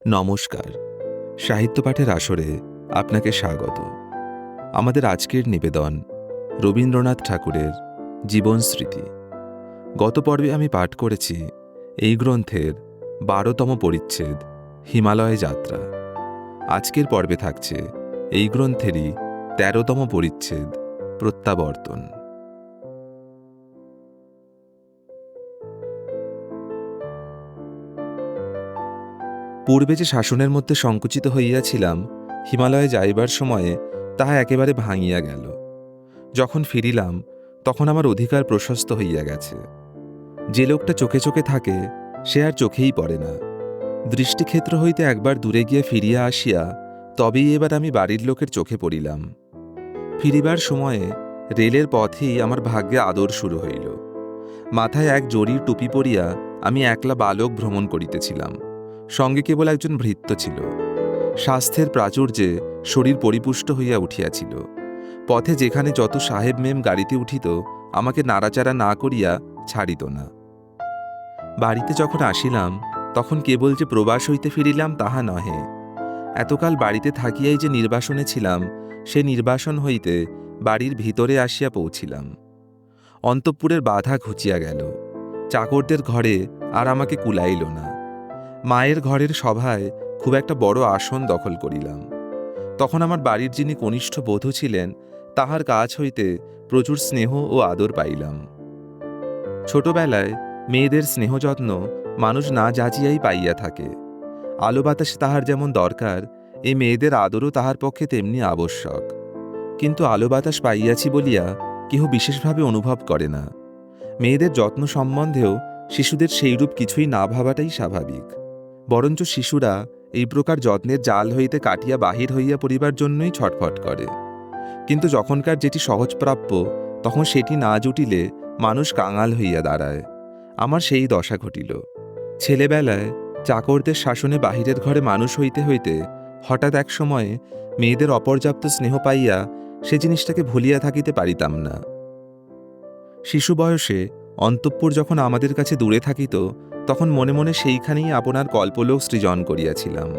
নমস্কার। সাহিত্য পাঠের আসরে আপনাকে স্বাগত। আমাদের আজকের নিবেদন রবীন্দ্রনাথ ঠাকুরের জীবন স্মৃতি। গত পর্বে আমি পাঠ করেছি এই গ্রন্থের বারোতম পরিচ্ছেদ, হিমালয় যাত্রা। আজকের পর্বে থাকছে এই গ্রন্থেরই তেরোতম পরিচ্ছেদ, প্রত্যাবর্তন। পূর্বে যে শাসনের মধ্যে সংকুচিত হইয়াছিলাম, হিমালয়ে যাইবার সময়ে তাহা একেবারে ভাঙিয়া গেল। যখন ফিরিলাম, তখন আমার অধিকার প্রশস্ত হইয়া গেছে। যে লোকটা চোখে চোখে থাকে, সে আর চোখেই পড়ে না। দৃষ্টিক্ষেত্র হইতে একবার দূরে গিয়ে ফিরিয়া আসিয়া, তবেই এবার আমি বাড়ির লোকের চোখে পড়িলাম। ফিরিবার সময়ে রেলের পথেই আমার ভাগ্যে আদর শুরু হইল। মাথায় এক জরির টুপি পরিয়া আমি একলা বালক ভ্রমণ করিতেছিলাম। সঙ্গে কেবল একজন ভৃত্য ছিল। স্বাস্থ্যের প্রাচুর্যে শরীর পরিপুষ্ট হইয়া উঠিয়াছিল। পথে যেখানে যত সাহেব মেম গাড়িতে উঠিত, আমাকে নাড়াচাড়া না করিয়া ছাড়িত না। বাড়িতে যখন আসিলাম, তখন কেবল যে প্রবাস হইতে ফিরিলাম তাহা নহে। এতকাল বাড়িতে থাকিয়াই যে নির্বাসনে ছিলাম, সে নির্বাসন হইতে বাড়ির ভিতরে আসিয়া পৌঁছিলাম। অন্তঃপুরের বাধা ঘুচিয়া গেল। চাকরদের ঘরে আর আমাকে কুলাইল না। মায়ের ঘরের সভায় খুব একটা বড় আসন দখল করিলাম। তখন আমার বাড়ির যিনি কনিষ্ঠ বধূ ছিলেন, তাহার কাজ হইতে প্রচুর স্নেহ ও আদর পাইলাম। ছোটবেলায় মেয়েদের স্নেহযত্ন মানুষ না যাচিয়াই পাইয়া থাকে। আলো বাতাসে তাহার যেমন দরকার এই মেয়েদের আদরও তাহার পক্ষে তেমনি আবশ্যক। কিন্তু আলো বাতাস পাইয়াছি বলিয়া কেহ বিশেষভাবে অনুভব করে না। মেয়েদের যত্ন সম্বন্ধেও শিশুদের সেইরূপ কিছুই না ভাবাটাই স্বাভাবিক। বরঞ্চ শিশুরা এই প্রকার যত্নের জাল হইতে কাটিয়া বাহির হইয়া পড়িবার জন্যই ছটফট করে। কিন্তু যখনকার যেটি সহজপ্রাপ্য, তখন সেটি না জুটিলে মানুষ কাঙাল হইয়া দাঁড়ায়। আমার সেই দশা ঘটিল। ছেলেবেলায় চাকরদের শাসনে বাহিরের ঘরে মানুষ হইতে হইতে হঠাৎ এক সময়ে মেয়েদের অপর্যাপ্ত স্নেহ পাইয়া সে জিনিসটাকে ভুলিয়া থাকিতে পারিতাম না। শিশু বয়সে অন্তঃপুর যখন আমাদের কাছে দূরে থাকিত তখন মনে মনে সেইখানেই আপনার কল্পলোক সৃজন করিয়াছিলাম।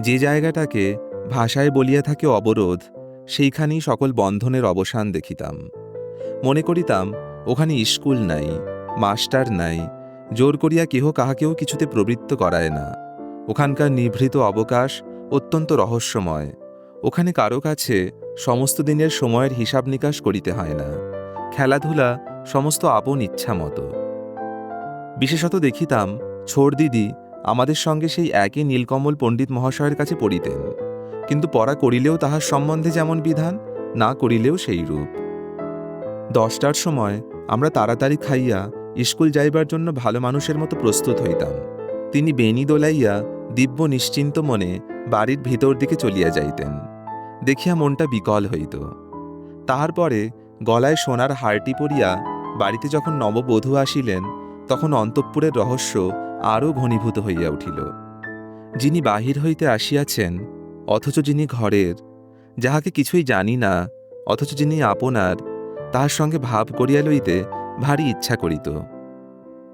যে জায়গাটাকে ভাষায় বলিয়া থাকে অবরোধ, সেইখানেই সকল বন্ধনের অবসান দেখিতাম। মনে করিতাম, ওখানে স্কুল নাই, মাস্টার নাই, জোর করিয়া কেহ কাহাকেও কিছুতে প্রবৃত্ত করায় না। ওখানকার নিভৃত অবকাশ অত্যন্ত রহস্যময়, ওখানে কারও কাছে সমস্ত দিনের সময়ের হিসাব নিকাশ করিতে হয় না। খেলাধুলা সমস্ত আপন ইচ্ছা মতো বিশেষত দেখিতাম, ছোড় দিদি আমাদের সঙ্গে সেই একই নীলকমল পণ্ডিত মহাশয়ের কাছে পড়িতেন। কিন্তু পড়া করিলেও তাহার সম্বন্ধে যেমন বিধান, না করিলেও সেই রূপ। দশটার সময় আমরা তাড়াতাড়ি খাইয়া স্কুল যাইবার জন্য ভালো মানুষের মতো প্রস্তুত হইতাম। তিনি বেনি দোলাইয়া দিব্য নিশ্চিন্ত মনে বাড়ির ভিতর দিকে চলিয়া যাইতেন। দেখিয়া মনটা বিকল হইত। তাহার পরে গলায় সোনার হারটি পরিয়া বাড়িতে যখন নববধূ আসিলেন তখন অন্তঃপুরের রহস্য আরও ঘনীভূত হইয়া উঠিল। যিনি বাহির হইতে আসিয়াছেন, অথচ যিনি ঘরের, যাহাকে কিছুই জানি না, অথচ যিনি আপনার, তাহার সঙ্গে ভাব করিয়া লইতে ভারী ইচ্ছা করিত।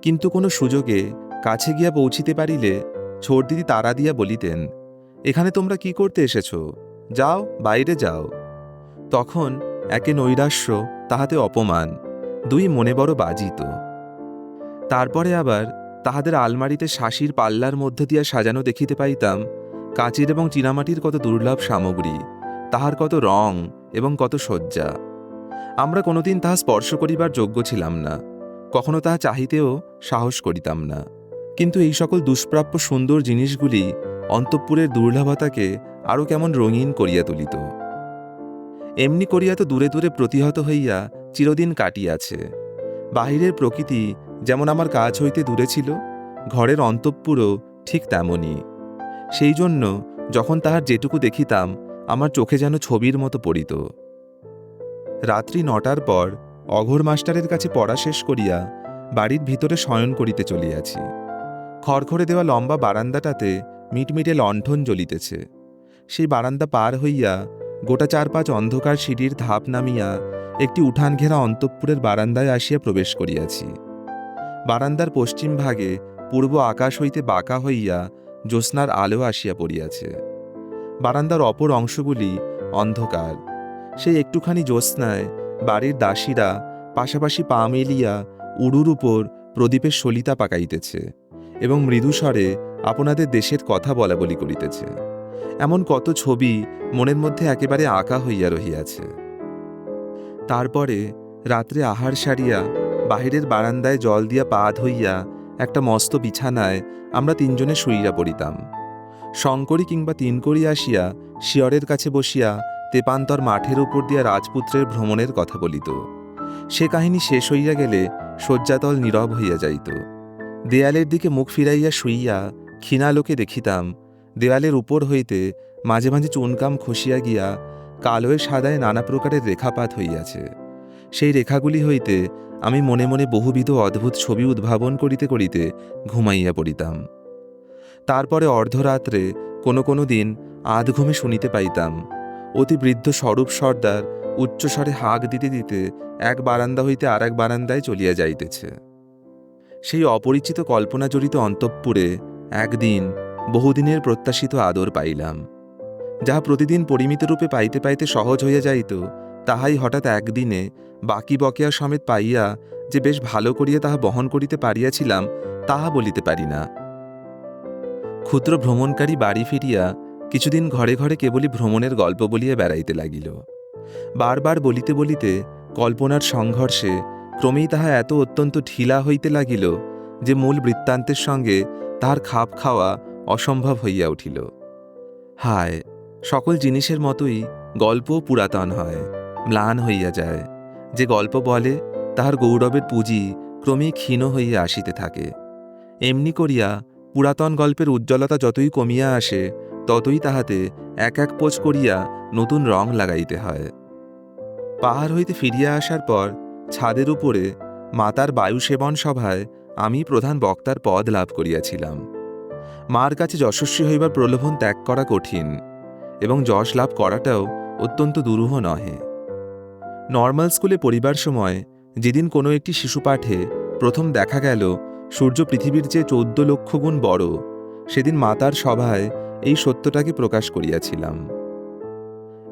কিন্তু কোনো সুযোগে কাছে গিয়া পৌঁছিতে পারিলে ছোট দিদি তারা দিয়া বলিতেন, এখানে তোমরা কি করতে এসেছ? যাও, বাইরে যাও। তখন একে নৈরাশ্য, তাহাতে অপমান, দুই মনে বড় বাজিত। তারপরে আবার তাহাদের আলমারিতে শাসির পাল্লার মধ্য দিয়া সাজানো দেখিতে পাইতাম, কাঁচের এবং চীনামাটির কত দুর্লভ সামগ্রী, তাহার কত রং এবং কত শয্যা। আমরা কোনোদিন তাহা স্পর্শ করিবার যোগ্য ছিলাম না, কখনো তাহা চাহিতেও সাহস করিতাম না। কিন্তু এই সকল দুষ্প্রাপ্য সুন্দর জিনিসগুলি অন্তঃপুরের দুর্লভতাকে আরও কেমন রঙিন করিয়া তুলিত। এমনি করিয়া তো দূরে দূরে প্রতিহত হইয়া চিরদিন কাটিয়াছে। বাহিরের প্রকৃতি যেমন আমার কাজ হইতে দূরে ছিল, ঘরের অন্তঃপুরও ঠিক তেমনই। সেই জন্য যখন তাহার যেটুকু দেখিতাম, আমার চোখে যেন ছবির মতো পড়িত। রাত্রি নটার পর অঘোর মাস্টারের কাছে পড়া শেষ করিয়া বাড়ির ভিতরে শয়ন করিতে চলিয়াছি। খড়খড়ে দেওয়া লম্বা বারান্দাটাতে মিটমিটে লণ্ঠন জ্বলিতেছে। সেই বারান্দা পার হইয়া গোটা চার পাঁচ অন্ধকার সিঁড়ির ধাপ নামিয়া একটি উঠান ঘেরা অন্তঃপুরের বারান্দায় আসিয়া প্রবেশ করিয়াছি। বারান্দার পশ্চিম ভাগে পূর্ব আকাশ হইতে বাঁকা হইয়া জ্যোৎস্নার আলো আসিয়া পড়িয়াছে। বারান্দার অপর অংশগুলি অন্ধকার। সেই একটুখানি জ্যোৎস্নায় বাড়ির দাসীরা পাশাপাশি পা মেলিয়া উড়ুর উপর প্রদীপের সলিতা পাকাইতেছে এবং মৃদুস্বরে আপনাদের দেশের কথা বলা বলি করিতেছে। এমন কত ছবি মনের মধ্যে একেবারে আঁকা হইয়া রহিয়াছে। তারপরে রাত্রে আহার সারিয়া বাহিরের বারান্দায় জল দিয়া পা ধইয়া একটা মস্ত বিছানায় আমরা তিনজনে শুইয়া পড়িতাম। শঙ্করী কিংবা তিনকড়ি আসিয়া শিয়রের কাছে বসিয়া তেপান্তর মাঠের উপর দিয়া রাজপুত্রের ভ্রমণের কথা বলিত। সে কাহিনী শেষ হইয়া গেলে শয্যাতল নীরব হইয়া যাইত। দেয়ালের দিকে মুখ ফিরাইয়া শুইয়া ক্ষীণালোকে দেখিতাম, দেয়ালের উপর হইতে মাঝে মাঝে চুনকাম খসিয়া গিয়া কালোয় সাদায় নানা প্রকারের রেখাপাত হইয়াছে। সেই রেখাগুলি হইতে আমি মনে মনে বহুবিধ অদ্ভুত ছবি উদ্ভাবন করিতে করিতে ঘুমাইয়া পড়িতাম। তারপরে অর্ধরাত্রে কোনো কোনো দিন আধ ঘুমে শুনিতে পাইতাম, অতি বৃদ্ধ স্বরূপ সর্দার উচ্চস্বরে হাঁক দিতে দিতে এক বারান্দা হইতে আর এক বারান্দায় চলিয়া যাইতেছে। সেই অপরিচিত কল্পনা জড়িত অন্তঃপুরে একদিন বহুদিনের প্রত্যাশিত আদর পাইলাম, যাহা প্রতিদিন পরিমিত রূপে পাইতে পাইতে সহজ হইয়া যাইত তাহাই হঠাৎ একদিনে বাকি বকেয়া সমেত পাইয়া যে বেশ ভালো করিয়া তাহা বহন করিতে পারিয়াছিলাম, তাহা বলিতে পারি না। ক্ষুদ্র ভ্রমণকারী বাড়ি ফিরিয়া কিছুদিন ঘরে ঘরে কেবলই ভ্রমণের গল্প বলিয়া বেড়াইতে লাগিল। বারবার বলিতে বলিতে কল্পনার সংঘর্ষে ক্রমেই তাহা এত অত্যন্ত ঢিলা হইতে লাগিল যে মূল বৃত্তান্তের সঙ্গে তাহার খাপ খাওয়া অসম্ভব হইয়া উঠিল। হায়, সকল জিনিসের মতোই গল্পও পুরাতন হয়। ম্লান হইয়া যায়। যে গল্প বলে, তাহার গৌরবের পুঁজি ক্রমেই ক্ষীণ হইয়া আসিতে থাকে। এমনি করিয়া পুরাতন গল্পের উজ্জ্বলতা যতই কমিয়া আসে, ততই তাহাতে এক এক পোচ করিয়া নতুন রং লাগাইতে হয়। পাহাড় হইতে ফিরিয়া আসার পর ছাদের উপরে মাতার বায়ু সেবন সভায় আমি প্রধান বক্তার পদ লাভ করিয়াছিলাম। মার কাছে যশস্বী হইবার প্রলোভন ত্যাগ করা কঠিন এবং যশ লাভ করাটাও অত্যন্ত দুরূহ নহে। নর্মাল স্কুলে পড়িবার সময় যেদিন কোনো একটি শিশু পাঠে প্রথম দেখা গেল সূর্য পৃথিবীর চেয়ে চৌদ্দ লক্ষ গুণ বড়, সেদিন মাতার সভায় এই সত্যটাকে প্রকাশ করিয়াছিলাম।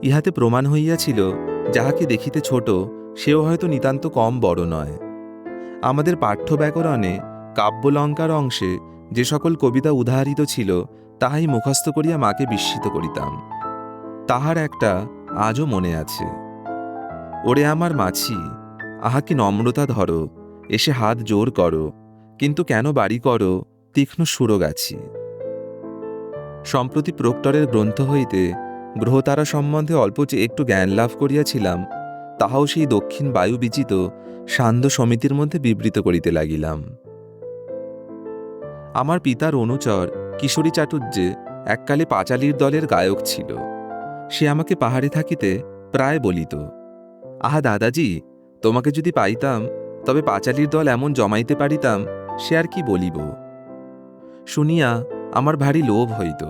ইহাতে প্রমাণ হইয়াছিল, যাহাকে দেখিতে ছোট, সেও হয়তো নিতান্ত কম বড় নয়। আমাদের পাঠ্য ব্যাকরণে কাব্যলঙ্কার অংশে যে সকল কবিতা উদাহরিত ছিল, তাহাই মুখস্থ করিয়া মাকে বিস্মিত করিতাম। তাহার একটা আজও মনে আছে। ওরে আমার মাছি, আহা কি নম্রতা ধরো, এসে হাত জোর করো, কিন্তু কেন বাড়ি করো, তীক্ষ্ণ সুরগাছি সম্প্রতি প্রক্টরের গ্রন্থ হইতে গ্রহতারা সম্বন্ধে অল্প যে একটু জ্ঞান লাভ করিয়াছিলাম, তাহাও সেই দক্ষিণ বায়ু বিচিত সান্ধ্য সমিতির মধ্যে বিবৃত করিতে লাগিলাম। আমার পিতার অনুচর কিশোরী চাটুর্যে এককালে পাঁচালির দলের গায়ক ছিল। সে আমাকে পাহাড়ে থাকিতে প্রায় বলিত। আহা দাদাজি, তোমাকে যদি পাইতাম, তবে পাঁচালির দল এমন জমাইতে পারিতাম, সে আর কি বলিব? শুনিয়া আমার ভারী লোভ হইত।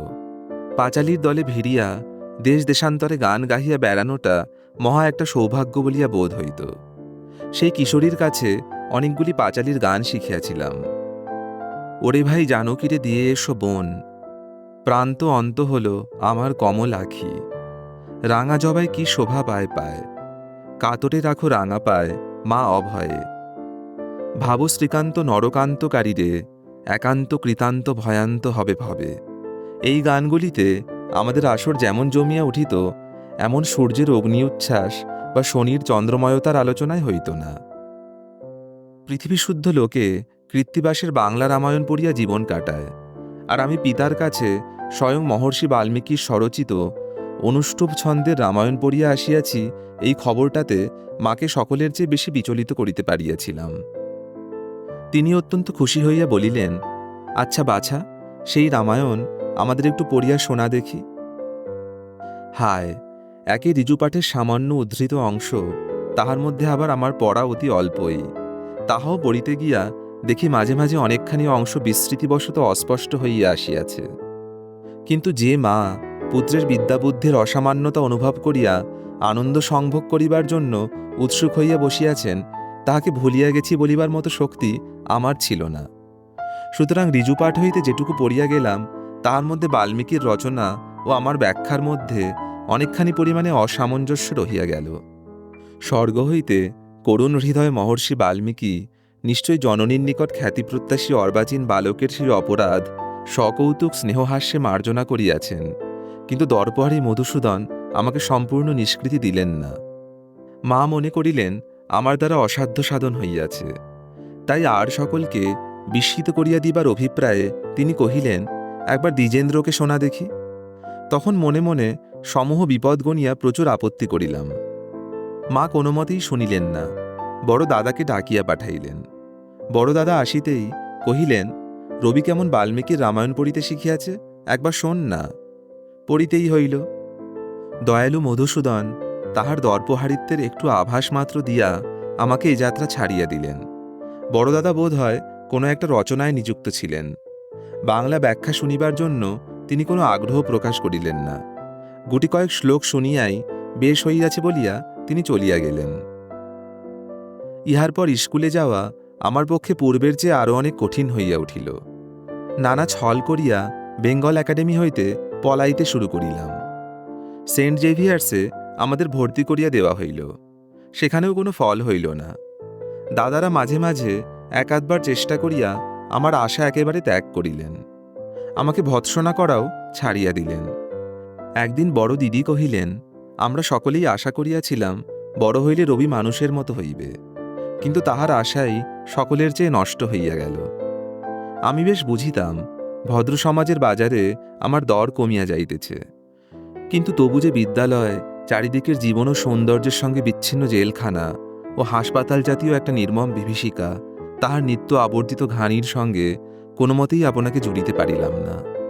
পাঁচালির দলে ভিড়িয়া দেশ দেশান্তরে গান গাহিয়া বেড়ানোটা মহা একটা সৌভাগ্য বলিয়া বোধ হইত। সেই কিশোরীর কাছে অনেকগুলি পাঁচালির গান শিখিয়াছিলাম। ওরে ভাই জানকিরে দিয়ে এসো বোন। প্রান্ত অন্ত হল আমার কমল আখি। রাঙা জবায় কি শোভা পায় পায়। কাতরে রাখো রাঙা পায় মা অভয়ে। ভাব শ্রীকান্ত নরকান্তকারীরে, একান্ত কৃতান্ত ভয়ান্ত হবে ভবে। এই গানগুলিতে আমাদের আসর যেমন জমিয়া উঠিত, এমন সূর্যের অগ্নি উচ্ছ্বাস বা শনির চন্দ্রময়তার আলোচনায় হইত না। পৃথিবীশুদ্ধ লোকে কৃত্তিবাসের বাংলা রামায়ণ পড়িয়া জীবন কাটায়, আর আমি পিতার কাছে স্বয়ং মহর্ষি বাল্মীকির স্বরচিত অনুষ্টুপ ছন্দের রামায়ণ পড়িয়া আসিয়াছি, এই খবরটাতে মাকে সকলের চেয়ে বেশি বিচলিত করিতে পারিয়াছিলাম। তিনি অত্যন্ত খুশি হইয়া বলিলেন আচ্ছা বাছা, সেই রামায়ণ আমাদের একটু পড়িয়া শোনা দেখি। হায়, একে ঋজুপাঠের সামান্য উদ্ধৃত অংশ, তাহার মধ্যে আবার আমার পড়া অতি অল্পই। তাহাও পড়িতে গিয়া দেখি মাঝে মাঝে অনেকখানি অংশ বিস্মৃতিবশত অস্পষ্ট হইয়া আসিয়াছে। কিন্তু যে মা পুত্রের বিদ্যাবুদ্ধির অসামান্যতা অনুভব করিয়া আনন্দ সংভোগ করিবার জন্য উৎসুক হইয়া বসিয়াছেন, তাহাকে ভুলিয়া গেছি বলিবার মতো শক্তি আমার ছিল না। সুতরাং ঋজুপাঠ হইতে যেটুকু পড়িয়া গেলাম তার মধ্যে বাল্মীকির রচনা ও আমার ব্যাখ্যার মধ্যে অনেকখানি পরিমাণে অসামঞ্জস্য রহিয়া গেল। স্বর্গ হইতে করুণ হৃদয় মহর্ষি বাল্মীকি নিশ্চয়ই জননীর নিকট খ্যাতিপ্রত্যাশী অর্বাচীন বালকের সেই অপরাধ সকৌতুক স্নেহহাস্যে মার্জনা করিয়াছেন। কিন্তু দর্পহারী মধুসূদন আমাকে সম্পূর্ণ নিষ্কৃতি দিলেন না। মা মনে করিলেন, আমার দ্বারা অসাধ্য সাধন হইয়াছে। তাই আর সকলকে বিস্মিত করিয়া দিবার অভিপ্রায়ে তিনি কহিলেন, একবার দ্বিজেন্দ্রকে শোনা দেখি। তখন মনে মনে সমূহ বিপদ গণিয়া প্রচুর আপত্তি করিলাম। মা কোনো মতেই শুনিলেন না। বড় দাদাকে ডাকিয়া পাঠাইলেন। বড় দাদা আসিতেই কহিলেন, রবি কেমন বাল্মীকির রামায়ণ পড়িতে শিখিয়াছে? একবার শোন না। পড়িতেই হইল। দয়ালু মধুসূদন তাহার দর্পহারিত্বের একটু আভাস মাত্র দিয়া আমাকে এ যাত্রা ছাড়িয়া দিলেন। বড়দাদা বোধ হয় কোনো একটা রচনায় নিযুক্ত ছিলেন। বাংলা ব্যাখ্যা শুনিবার জন্য তিনি কোনো আগ্রহ প্রকাশ করিলেন না। গুটি কয়েক শ্লোক শুনিয়াই বেশ হইয়াছে বলিয়া তিনি চলিয়া গেলেন। ইহার পর স্কুলে যাওয়া আমার পক্ষে পূর্বের চেয়ে আরও অনেক কঠিন হইয়া উঠিল। নানা ছল করিয়া বেঙ্গল একাডেমি হইতে পলাইতে শুরু করিলাম। সেন্ট জেভিয়ার্সে আমাদের ভর্তি করিয়া দেওয়া হইল। সেখানেও কোনো ফল হইল না। দাদারা মাঝে মাঝে এক আধবার চেষ্টা করিয়া আমার আশা একেবারে ত্যাগ করিলেন। আমাকে ভৎসনা করাও ছাড়িয়া দিলেন। একদিন বড় দিদি কহিলেন, আমরা সকলেই আশা করিয়াছিলাম বড় হইলে রবি মানুষের মতো হইবে। কিন্তু তাহার আশাই সকলের চেয়ে নষ্ট হইয়া গেল। আমি বেশ বুঝিতাম ভদ্র সমাজের বাজারে আমার দর কমিয়া যাইতেছে। কিন্তু তবু যে বিদ্যালয়, চারিদিকের জীবন ও সৌন্দর্যের সঙ্গে বিচ্ছিন্ন জেলখানা ও হাসপাতাল জাতীয় একটা নির্মম বিভীষিকা, তাহার নিত্য আবর্তিত ঘানির সঙ্গে কোনো মতেই আপনাকে জুড়িতে পারিলাম না।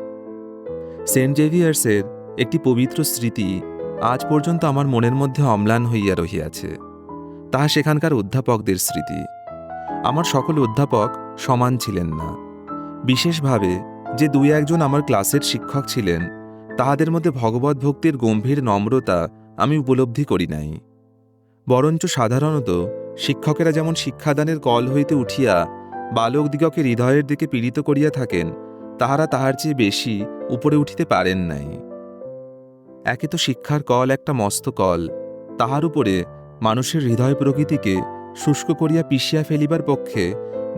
সেন্ট জেভিয়ার্সের একটি পবিত্র স্মৃতি আজ পর্যন্ত আমার মনের মধ্যে অম্লান হইয়া রহিয়াছে। তাহা সেখানকার অধ্যাপকদের স্মৃতি। আমার সকল অধ্যাপক সমান ছিলেন না। বিশেষভাবে যে দুই একজন আমার ক্লাসের শিক্ষক ছিলেন, তাহাদের মধ্যে ভগবত ভক্তির গম্ভীর নম্রতা আমি উপলব্ধি করি নাই। বরঞ্চ সাধারণত শিক্ষকেরা যেমন শিক্ষাদানের কল হইতে উঠিয়া বালকদিগকে হৃদয়ের দিকে পীড়িত করিয়া থাকেন, তাহারা তাহার চেয়ে বেশি উপরে উঠিতে পারেন নাই। একে তো শিক্ষার কল, একটা মস্ত কল। তাহার উপরে মানুষের হৃদয় প্রকৃতিকে শুষ্ক করিয়া পিষিয়া ফেলিবার পক্ষে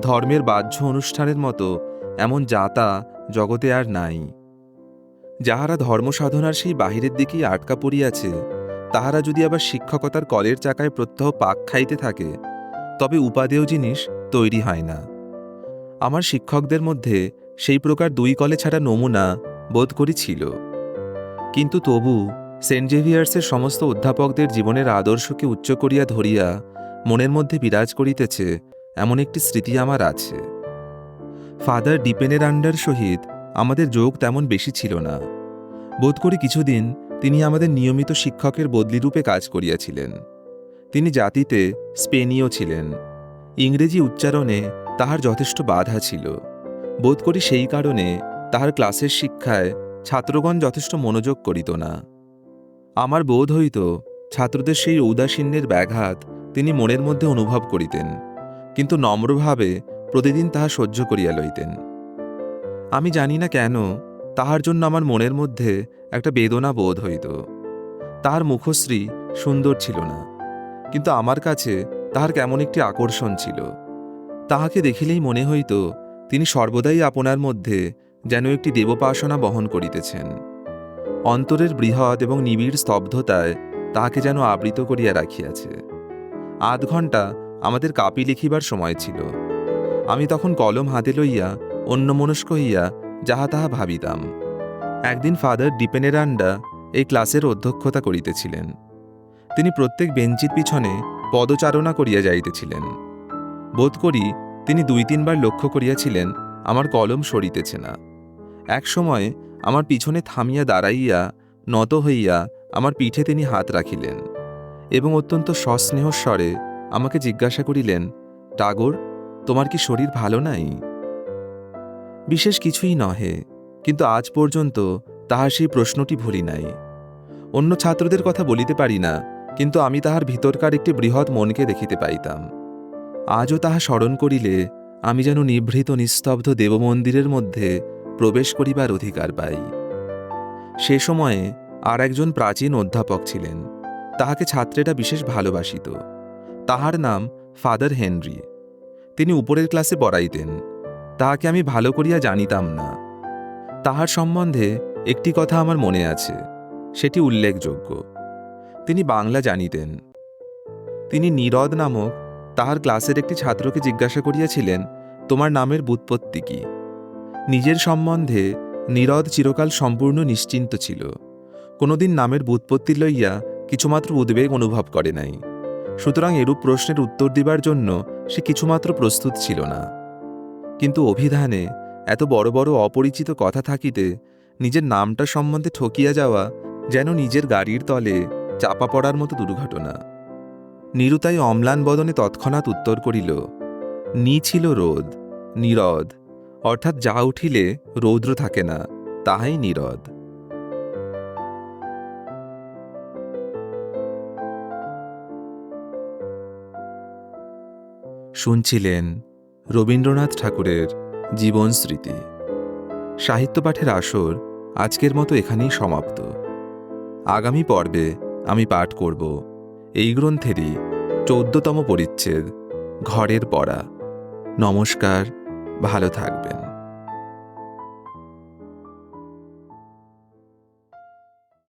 ধর্মের বাহ্য অনুষ্ঠানের মতো এমন যাতা জগতে আর নাই। যাহারা ধর্ম সাধনার সেই বাহিরের দিকেই আটকা পড়িয়াছে, তাহারা যদি আবার শিক্ষকতার কলের চাকায় প্রত্যহ পাক খাইতে থাকে, তবে উপাদেয় জিনিস তৈরি হয় না। আমার শিক্ষকদের মধ্যে সেই প্রকার দুই কলে ছাড়া নমুনা বোধ করি ছিল কিন্তু তবু সেন্ট জেভিয়ার্সের সমস্ত অধ্যাপকদের জীবনের আদর্শকে উচ্চ করিয়া ধরিয়া মনের মধ্যে বিরাজ করিতেছে এমন একটি স্মৃতি আমার আছে। ফাদার ডিপেনের আন্ডার সহিত আমাদের যোগ তেমন বেশি ছিল না। বোধ করি কিছুদিন তিনি আমাদের নিয়মিত শিক্ষকের বদলিরূপে কাজ করিয়াছিলেন। তিনি জাতিতে স্পেনীয় ছিলেন। ইংরেজি উচ্চারণে তাহার যথেষ্ট বাধা ছিল। বোধ করি সেই কারণে তাহার ক্লাসের শিক্ষায় ছাত্রগণ যথেষ্ট মনোযোগ করিত না। আমার বোধ হইত ছাত্রদের সেই ঔদাসীন্যের ব্যাঘাত তিনি মনের মধ্যে অনুভব করিতেন। কিন্তু নম্রভাবে প্রতিদিন তাহা সহ্য করিয়া লইতেন। আমি জানি না কেন তাহার জন্য আমার মনের মধ্যে একটা বেদনা বোধ হইত। তাহার মুখশ্রী সুন্দর ছিল না, কিন্তু আমার কাছে তাহার কেমন একটি আকর্ষণ ছিল। তাহাকে দেখিলেই মনে হইত তিনি সর্বদাই আপনার মধ্যে যেন একটি দেবোপাসনা বহন করিতেছেন। অন্তরের বৃহৎ এবং নিবিড় স্তব্ধতায় তাহাকে যেন আবৃত করিয়া রাখিয়াছে। আধ ঘণ্টা আমাদের কাপি লিখিবার সময় ছিল। আমি তখন কলম হাতে লইয়া, অন্যমনস্ক হইয়া যাহা তাহা ভাবিতাম। একদিন ফাদার ডিপেনেরান্ডা এই ক্লাসের অধ্যক্ষতা করিতেছিলেন। তিনি প্রত্যেক বেঞ্চির পিছনে পদচারণা করিয়া যাইতেছিলেন। বোধ করি তিনি দুই তিনবার লক্ষ্য করিয়াছিলেন, আমার কলম সরিতেছে না। এক সময় আমার পিছনে থামিয়া দাঁড়াইয়া, নত হইয়া আমার পিঠে তিনি হাত রাখিলেন এবং অত্যন্ত সস্নেহ স্বরে আমাকে জিজ্ঞাসা করিলেন, টাগর তোমার কি শরীর ভালো নাই? বিশেষ কিছুই নহে, কিন্তু আজ পর্যন্ত তাহার সেই প্রশ্নটি ভুলি নাই। অন্য ছাত্রদের কথা বলিতে পারি না, কিন্তু আমি তাহার ভিতরকার একটি বৃহৎ মনকে দেখিতে পাইতাম। আজও তাহা স্মরণ করিলে আমি যেন নিভৃত নিস্তব্ধ দেবমন্দিরের মধ্যে প্রবেশ করিবার অধিকার পাই। সে সময়ে আর একজন প্রাচীন অধ্যাপক ছিলেন, তাহাকে ছাত্রেরা বিশেষ ভালোবাসিত। তাহার নাম ফাদার হেনরি। তিনি উপরের ক্লাসে পড়াইতেন তাহাকে আমি ভালো করিয়া জানিতাম না। তাহার সম্বন্ধে একটি কথা আমার মনে আছে, সেটি উল্লেখযোগ্য। তিনি বাংলা জানিতেন। তিনি নীরদ নামক তাহার ক্লাসের একটি ছাত্রকে জিজ্ঞাসা করিয়াছিলেন, তোমার নামের বুৎপত্তি কি? নিজের সম্বন্ধে নীরদ চিরকাল সম্পূর্ণ নিশ্চিন্ত ছিল। কোনোদিন নামের বুৎপত্তি লইয়া কিছুমাত্র উদ্বেগ অনুভব করে নাই। সুতরাং এরূপ প্রশ্নের উত্তর দিবার জন্য সে কিছুমাত্র প্রস্তুত ছিল না। কিন্তু অভিধানে এত বড় বড় অপরিচিত কথা থাকিতে নিজের নামটা সম্বন্ধে ঠকিয়া যাওয়া যেন নিজের গাড়ির তলে চাপা পড়ার মতো দুর্ঘটনা। নিরুতাই অম্লান বদনে তৎক্ষণাৎ উত্তর করিল নি ছিল রোদ নীরদ অর্থাৎ যা উঠিলে রৌদ্র থাকে না, তাহাই নীরদ শুনছিলেন রবীন্দ্রনাথ ঠাকুরের জীবন স্মৃতি। সাহিত্য পাঠের আসর আজকের মতো এখানেই সমাপ্ত। আগামী পর্বে আমি পাঠ করব এই গ্রন্থেরই চৌদ্দতম পরিচ্ছেদ, ঘরের পড়া। নমস্কার, ভালো থাকবেন।